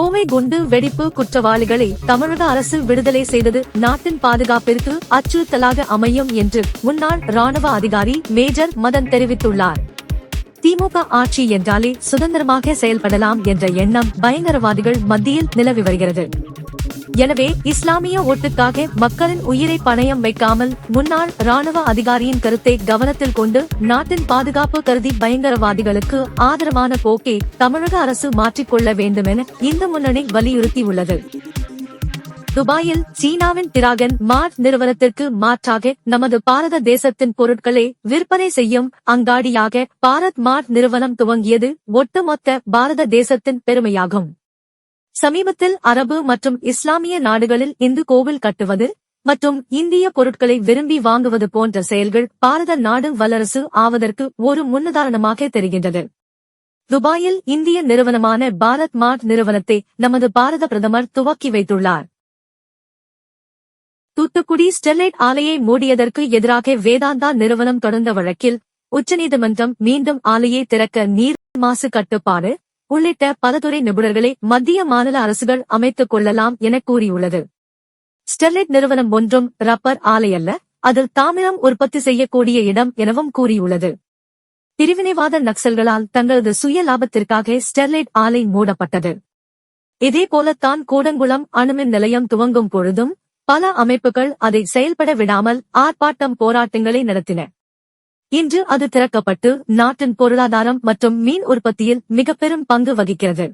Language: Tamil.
கோவை குண்டு வெடிப்பு குற்றவாளிகளை தமிழக அரசு விடுதலை செய்தது நாட்டின் பாதுகாப்பிற்கு அச்சுறுத்தலாக அமையும் என்று முன்னாள் ராணுவ அதிகாரி மேஜர் மதன் தெரிவித்துள்ளார். திமுக ஆட்சி என்றாலே சுதந்திரமாக செயல்படலாம் என்ற எண்ணம் பயங்கரவாதிகள் மத்தியில் நிலவி வருகிறது. எனவே இஸ்லாமிய ஓட்டுக்காக மக்களின் உயிரை பணயம் வைக்காமல் முன்னாள் ராணுவ அதிகாரியின் கருத்தை கவனத்தில் கொண்டு நாட்டின் பாதுகாப்பு கருதி பயங்கரவாதிகளுக்கு ஆதரவான போக்கை தமிழக அரசு மாற்றிக்கொள்ள வேண்டும் என இந்து முன்னணி வலியுறுத்தியுள்ளது. துபாயில் சீனாவின் திராகன் மார்ட் நிறுவனத்திற்கு மாற்றாக நமது பாரத தேசத்தின் பொருட்களை விற்பனை செய்யும் அங்காடியாக பாரத் மார்ட் நிறுவனம் துவங்கியது ஒட்டுமொத்த பாரத தேசத்தின் பெருமையாகும். சமீபத்தில் அரபு மற்றும் இஸ்லாமிய நாடுகளில் இந்து கோவில் கட்டுவது மற்றும் இந்திய பொருட்களை விரும்பி வாங்குவது போன்ற செயல்கள் பாரத நாடு வல்லரசு ஆவதற்கு ஒரு முன்னுதாரணமாக தெரிகின்றது. துபாயில் இந்திய நிறுவனமான பாரத் மார்ட் நிறுவனத்தை நமது பாரத பிரதமர் துவக்கி வைத்துள்ளார். தூத்துக்குடி ஸ்டெர்லைட் ஆலையை மூடியதற்கு எதிராக வேதாந்தா நிறுவனம் தொடர்ந்த வழக்கில் உச்சநீதிமன்றம் மீண்டும் ஆலையை திறக்க நீர் மாசு கட்டுப்பாடு உள்ளிட்ட பலதுறை நிபுணர்களை மத்திய மாநில அரசுகள் அமைத்துக் கொள்ளலாம் என கூறியுள்ளது. ஸ்டெர்லைட் நிறுவனம் ஒன்றும் ரப்பர் ஆலை அல்ல அதில் தாமிரம் உற்பத்தி செய்யக்கூடிய இடம் எனவும் கூறியுள்ளது. பிரிவினைவாத நக்சல்களால் தங்களது சுய லாபத்திற்காக ஸ்டெர்லைட் ஆலை மூடப்பட்டது. இதேபோலத்தான் கூடங்குளம் அணுமின் நிலையம் துவங்கும் பொழுதும் பல அமைப்புகள் அதை செயல்பட விடாமல் ஆர்ப்பாட்டம் போராட்டங்களை நடத்தின. இன்று அது திறக்கப்பட்டு நாட்டின் பொருளாதாரம் மற்றும் மீன் உற்பத்தியில் மிக பெரும் பங்கு வகிக்கிறது.